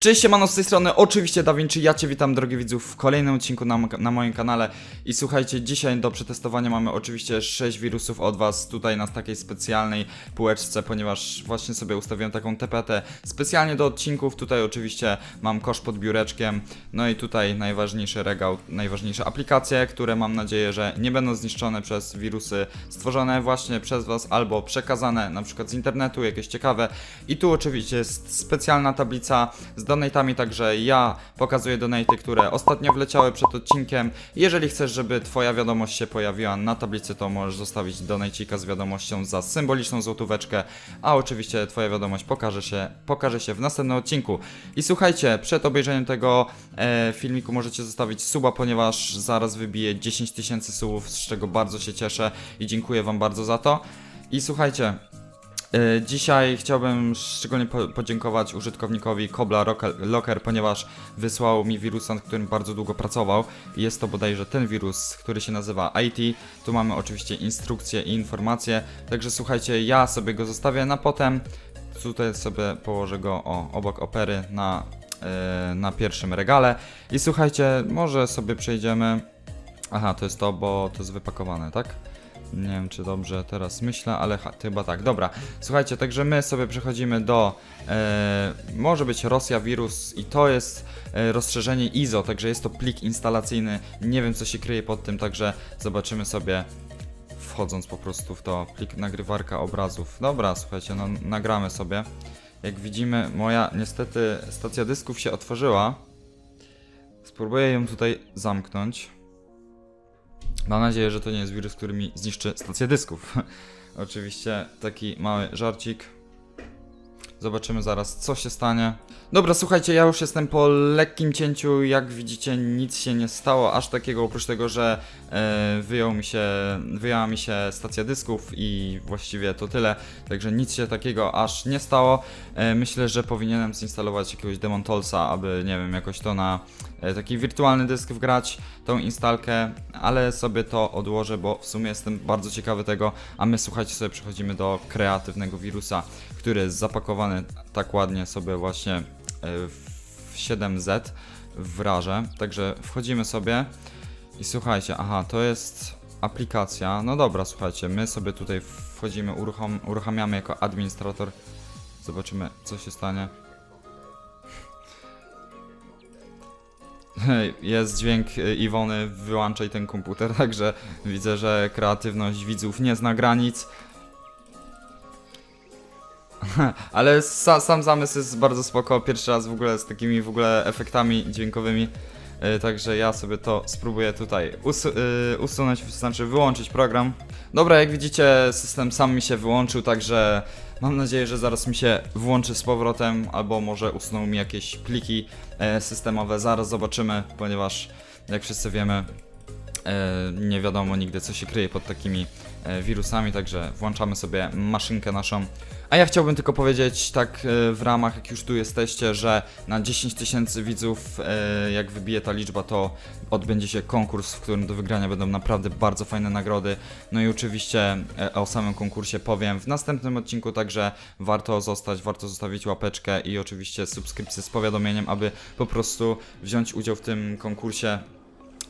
Cześć, siemano z tej strony, oczywiście Da Vinci, ja Cię witam drogi widzów w kolejnym odcinku na, na moim kanale. I słuchajcie, dzisiaj do przetestowania mamy oczywiście 6 wirusów od Was tutaj na takiej specjalnej półeczce, ponieważ właśnie sobie ustawiłem taką TPT specjalnie do odcinków, tutaj oczywiście mam kosz pod biureczkiem, no i tutaj najważniejszy regał, najważniejsze aplikacje, które mam nadzieję, że nie będą zniszczone przez wirusy stworzone właśnie przez Was albo przekazane na przykład z internetu, jakieś ciekawe. I tu oczywiście jest specjalna tablica z donatami, także ja pokazuję donaty, które ostatnio wleciały przed odcinkiem. Jeżeli chcesz, żeby Twoja wiadomość się pojawiła na tablicy, to możesz zostawić donajcika z wiadomością za symboliczną złotóweczkę, a oczywiście Twoja wiadomość pokaże się, pokaże się w następnym odcinku. I słuchajcie, przed obejrzeniem tego e, filmiku możecie zostawić suba, ponieważ zaraz wybiję 10 tysięcy subów, z czego bardzo się cieszę i dziękuję Wam bardzo za to. I słuchajcie, Dzisiaj chciałbym szczególnie po podziękować użytkownikowi Kobla Locker, ponieważ wysłał mi wirusa, nad którym bardzo długo pracował. Jest to bodajże ten wirus, który się nazywa IT. Tu mamy oczywiście instrukcje i informacje. Także słuchajcie, ja sobie go zostawię na potem. Tutaj sobie położę go o, obok opery na, e, na pierwszym regale. I słuchajcie, może sobie przejdziemy. Aha, to jest to, bo to jest wypakowane, tak? Nie wiem, czy dobrze teraz myślę, ale chyba tak. Dobra, słuchajcie, także my sobie przechodzimy do. E, może być Rosja wirus i to jest e, rozszerzenie ISO, także jest to plik instalacyjny. Nie wiem, co się kryje pod tym, także zobaczymy sobie. Wchodząc po prostu w to plik nagrywarka obrazów. Dobra, słuchajcie, no nagramy sobie. Jak widzimy, moja niestety stacja dysków się otworzyła. Spróbuję ją tutaj zamknąć. Mam nadzieję, że to nie jest wirus, który mi zniszczy stację dysków. Oczywiście taki mały żarcik. Zobaczymy zaraz, co się stanie. Dobra, słuchajcie, ja już jestem po lekkim cięciu. Jak widzicie, nic się nie stało, aż takiego, oprócz tego, że e, wyjął mi się, wyjęła mi się stacja dysków i właściwie to tyle. Także nic się takiego aż nie stało. E, myślę, że powinienem zinstalować jakiegoś Demon Toolsa, aby, nie wiem, jakoś to na taki wirtualny dysk wgrać, tą instalkę, ale sobie to odłożę, bo w sumie jestem bardzo ciekawy tego, a my słuchajcie sobie przechodzimy do kreatywnego wirusa, który jest zapakowany tak ładnie sobie właśnie e, w 7Z w także wchodzimy sobie i słuchajcie, aha, to jest aplikacja, no dobra, słuchajcie, my sobie tutaj wchodzimy, uruchamiamy jako administrator, zobaczymy co się stanie. Jest dźwięk y, Iwony, wyłączaj ten komputer, także widzę, że kreatywność widzów nie zna granic. Ale sa, sam zamysł jest bardzo spoko, pierwszy raz w ogóle z takimi w ogóle efektami dźwiękowymi. Y, Także ja sobie to spróbuję tutaj usu y, usunąć, znaczy wyłączyć program. Dobra, jak widzicie, system sam mi się wyłączył, także mam nadzieję, że zaraz mi się włączy z powrotem, albo może usuną mi jakieś pliki e, systemowe. Zaraz zobaczymy, ponieważ jak wszyscy wiemy, e, nie wiadomo nigdy, co się kryje pod takimi e, wirusami, także włączamy sobie maszynkę naszą. A ja chciałbym tylko powiedzieć, tak e, w ramach, jak już tu jesteście, że na 10 tysięcy widzów, e, jak wybije ta liczba, to odbędzie się konkurs, w którym do wygrania będą naprawdę bardzo fajne nagrody. No i oczywiście e, o samym konkursie powiem w następnym odcinku, także warto zostać, warto zostawić łapeczkę i oczywiście subskrypcję z powiadomieniem, aby po prostu wziąć udział w tym konkursie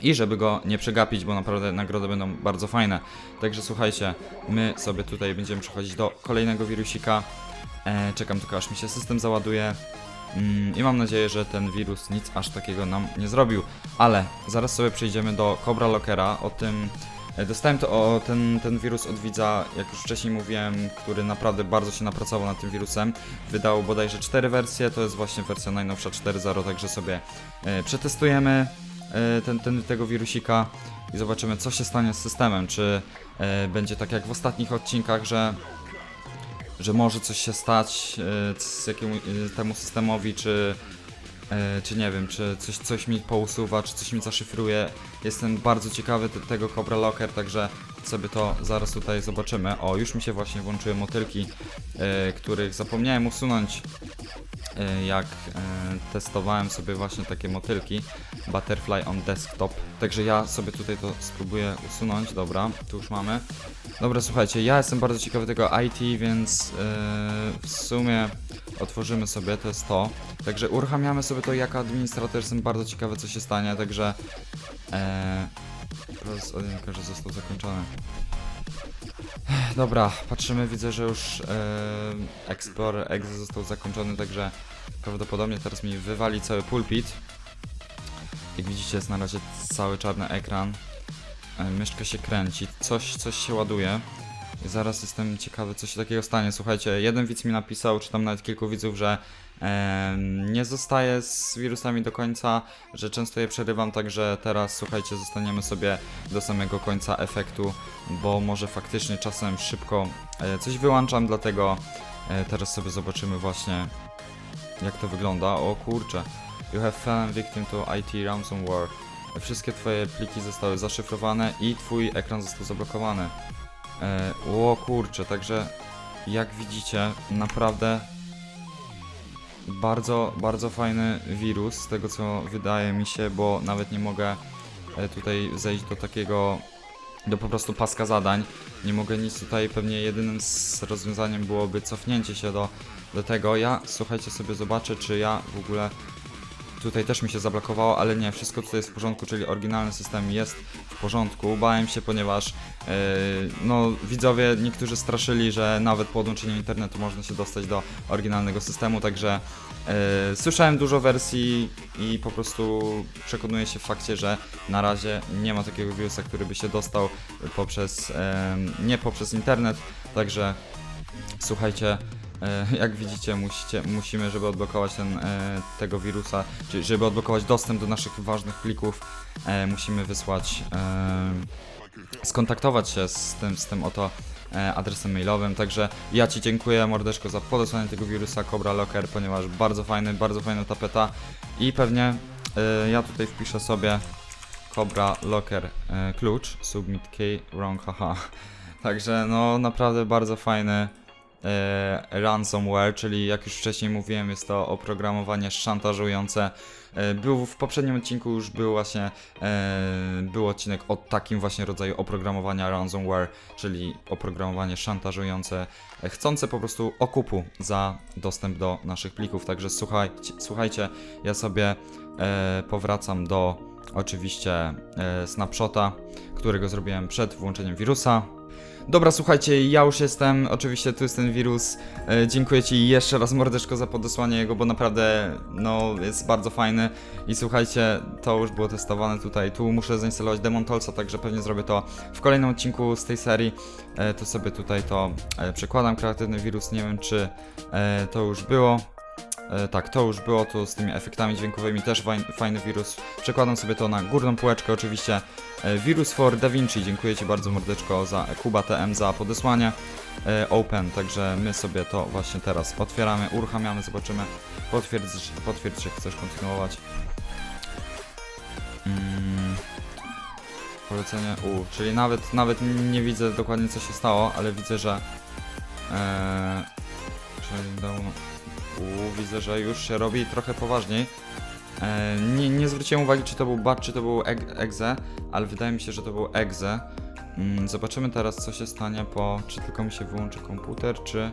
i żeby go nie przegapić, bo naprawdę nagrody będą bardzo fajne. Także słuchajcie, my sobie tutaj będziemy przechodzić do kolejnego wirusika. E, czekam tylko aż mi się system załaduje. Mm, I mam nadzieję, że ten wirus nic aż takiego nam nie zrobił. Ale zaraz sobie przejdziemy do Cobra Lockera. O tym e, dostałem to o ten, ten wirus od widza, jak już wcześniej mówiłem, który naprawdę bardzo się napracował nad tym wirusem. Wydał bodajże 4 wersje, to jest właśnie wersja najnowsza 4.0, także sobie e, przetestujemy ten, ten, tego wirusika i zobaczymy, co się stanie z systemem. Czy e, będzie tak jak w ostatnich odcinkach, że, że może coś się stać e, z jakiemu, e, temu systemowi, czy, e, czy nie wiem, czy coś, coś mi pousuwa, czy coś mi zaszyfruje. Jestem bardzo ciekawy te, tego Cobra Locker, także sobie to zaraz tutaj zobaczymy. O, już mi się właśnie włączyły motylki, e, których zapomniałem usunąć e, jak e, testowałem sobie właśnie takie motylki Butterfly on Desktop. Także ja sobie tutaj to spróbuję usunąć. Dobra, tu już mamy. Dobra, słuchajcie, ja jestem bardzo ciekawy tego IT, więc e, w sumie otworzymy sobie, to jest to. Także uruchamiamy sobie to jako administrator, jestem bardzo ciekawy co się stanie, także proces odcinka, że został zakończony. Dobra, patrzymy, widzę, że już e, Explorer Exe został zakończony, także prawdopodobnie teraz mi wywali cały pulpit. Jak widzicie jest na razie cały czarny ekran. E, myszka się kręci, coś, coś się ładuje. I zaraz jestem ciekawy, co się takiego stanie. Słuchajcie, jeden widz mi napisał, czy tam nawet kilku widzów, że em, nie zostaję z wirusami do końca, że często je przerywam, także teraz słuchajcie, zostaniemy sobie do samego końca efektu, bo może faktycznie czasem szybko e, coś wyłączam, dlatego e, teraz sobie zobaczymy właśnie jak to wygląda. O kurczę, you have fallen victim to IT ransomware. Wszystkie twoje pliki zostały zaszyfrowane i twój ekran został zablokowany. E, o kurczę, także jak widzicie, naprawdę bardzo, bardzo fajny wirus, z tego co wydaje mi się, bo nawet nie mogę e, tutaj zejść do takiego, do po prostu paska zadań. Nie mogę nic tutaj, pewnie jedynym z rozwiązaniem byłoby cofnięcie się do, do tego. Ja, słuchajcie, sobie zobaczę, czy ja w ogóle Tutaj też mi się zablokowało, ale nie, wszystko tutaj jest w porządku, czyli oryginalny system jest w porządku. Bałem się, ponieważ yy, no, widzowie niektórzy straszyli, że nawet po podłączeniu internetu można się dostać do oryginalnego systemu, także yy, słyszałem dużo wersji i po prostu przekonuję się w fakcie, że na razie nie ma takiego wirusa, który by się dostał poprzez, yy, nie poprzez internet, także słuchajcie, Jak widzicie, musicie, musimy, żeby odblokować ten, e, tego wirusa, czyli żeby odblokować dostęp do naszych ważnych plików, e, musimy wysłać, e, skontaktować się z tym, z tym oto e, adresem mailowym. Także ja Ci dziękuję, mordeczko, za podesłanie tego wirusa Cobra Locker, ponieważ bardzo fajny, bardzo fajna tapeta i pewnie e, ja tutaj wpiszę sobie Cobra Locker e, klucz, submit key, wrong, haha. Także no naprawdę bardzo fajny e, ransomware, czyli jak już wcześniej mówiłem, jest to oprogramowanie szantażujące. E, był w poprzednim odcinku już był właśnie e, był odcinek o takim właśnie rodzaju oprogramowania ransomware, czyli oprogramowanie szantażujące, e, chcące po prostu okupu za dostęp do naszych plików. Także słuchajcie, słuchajcie ja sobie e, powracam do oczywiście e, snapshota, którego zrobiłem przed włączeniem wirusa. Dobra, słuchajcie, ja już jestem, oczywiście tu jest ten wirus. E, dziękuję Ci jeszcze raz mordeczko za podesłanie jego, bo naprawdę, no, jest bardzo fajny. I słuchajcie, to już było testowane tutaj. Tu muszę zainstalować Demon Toolsa, także pewnie zrobię to w kolejnym odcinku z tej serii. E, to sobie tutaj to e, przekładam, kreatywny wirus, nie wiem czy e, to już było. E, tak, to już było tu z tymi efektami dźwiękowymi, też fajn- fajny wirus. Przekładam sobie to na górną półeczkę oczywiście. E, Wirus for DaVinci, dziękuję Ci bardzo mordeczko za Kuba TM za podesłanie. E, Open, także my sobie to właśnie teraz otwieramy, uruchamiamy, zobaczymy. Potwierdź, potwierdź że chcesz kontynuować. Mm. Polecenie U, czyli nawet, nawet nie widzę dokładnie co się stało, ale widzę, że down. Widzę, że już się robi trochę poważniej. E, nie, nie zwróciłem uwagi, czy to był bat, czy to był eg- exe, ale wydaje mi się, że to był exe. Mm, zobaczymy teraz, co się stanie po. Czy tylko mi się wyłączy komputer, czy,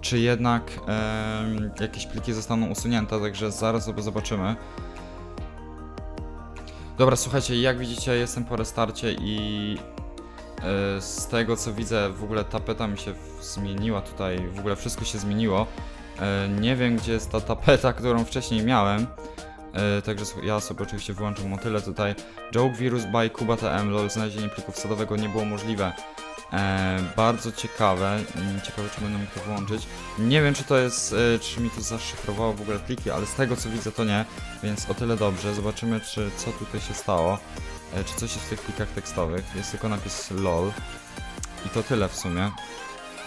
czy jednak em, jakieś pliki zostaną usunięte, także zaraz sobie zobaczymy. Dobra, słuchajcie, jak widzicie, jestem po restarcie i e, z tego co widzę, w ogóle tapeta mi się zmieniła tutaj, w ogóle wszystko się zmieniło. E, Nie wiem, gdzie jest ta tapeta, którą wcześniej miałem. E, Także ja sobie oczywiście wyłączam motyle tutaj. Joke Virus by Kuba TM, lol, znalezienie plików sadowego nie było możliwe. E, bardzo ciekawe. Mm, Ciekawe, czy będę mógł to wyłączyć. Nie wiem, czy to jest, e, czy mi to zaszyfrowało w ogóle pliki, ale z tego co widzę, to nie. Więc o tyle dobrze. Zobaczymy, czy co tutaj się stało. E, czy coś jest w tych plikach tekstowych. Jest tylko napis LOL. I to tyle w sumie.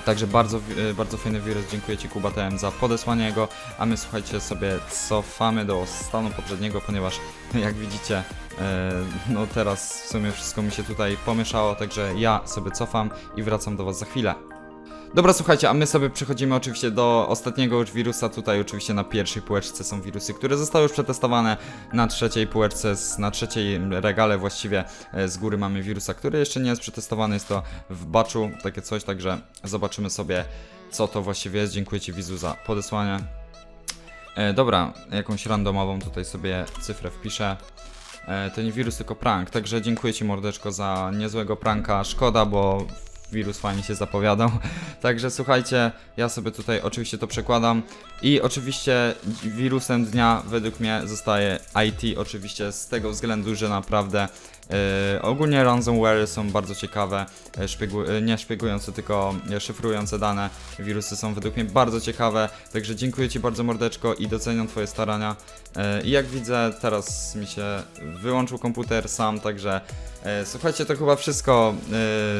Także bardzo, e, bardzo fajny wirus, dziękuję Ci Kuba TM za podesłanie go, a my słuchajcie sobie cofamy do stanu poprzedniego, ponieważ jak widzicie, e, no teraz w sumie wszystko mi się tutaj pomieszało, także ja sobie cofam i wracam do Was za chwilę. Dobra, słuchajcie, a my sobie przechodzimy oczywiście do ostatniego już wirusa. Tutaj oczywiście na pierwszej półeczce są wirusy, które zostały już przetestowane. Na trzeciej półeczce, na trzeciej regale właściwie e, z góry mamy wirusa, który jeszcze nie jest przetestowany. Jest to w baczu, takie coś, także zobaczymy sobie co to właściwie jest. Dziękuję Ci Wizu za podesłanie. E, dobra, jakąś randomową tutaj sobie cyfrę wpiszę. E, to nie wirus, tylko prank. Także dziękuję Ci mordeczko za niezłego pranka. Szkoda, bo wirus fajnie się zapowiadał. Także słuchajcie, ja sobie tutaj oczywiście to przekładam. I oczywiście wirusem dnia według mnie zostaje IT. Oczywiście z tego względu, że naprawdę e, ogólnie ransomware są bardzo ciekawe. E, szpiegu, e, nie szpiegujące, tylko szyfrujące dane. Wirusy są według mnie bardzo ciekawe. Także dziękuję Ci bardzo mordeczko i doceniam Twoje starania. I jak widzę, teraz mi się wyłączył komputer sam, także słuchajcie, to chyba wszystko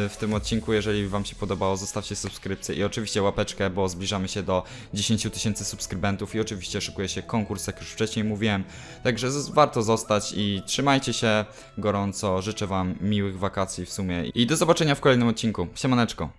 w tym odcinku. Jeżeli Wam się podobało, zostawcie subskrypcję i oczywiście łapeczkę, bo zbliżamy się do 10 tysięcy subskrybentów i oczywiście szykuje się konkurs, jak już wcześniej mówiłem. Także warto zostać i trzymajcie się gorąco. Życzę Wam miłych wakacji w sumie i do zobaczenia w kolejnym odcinku. Siemaneczko.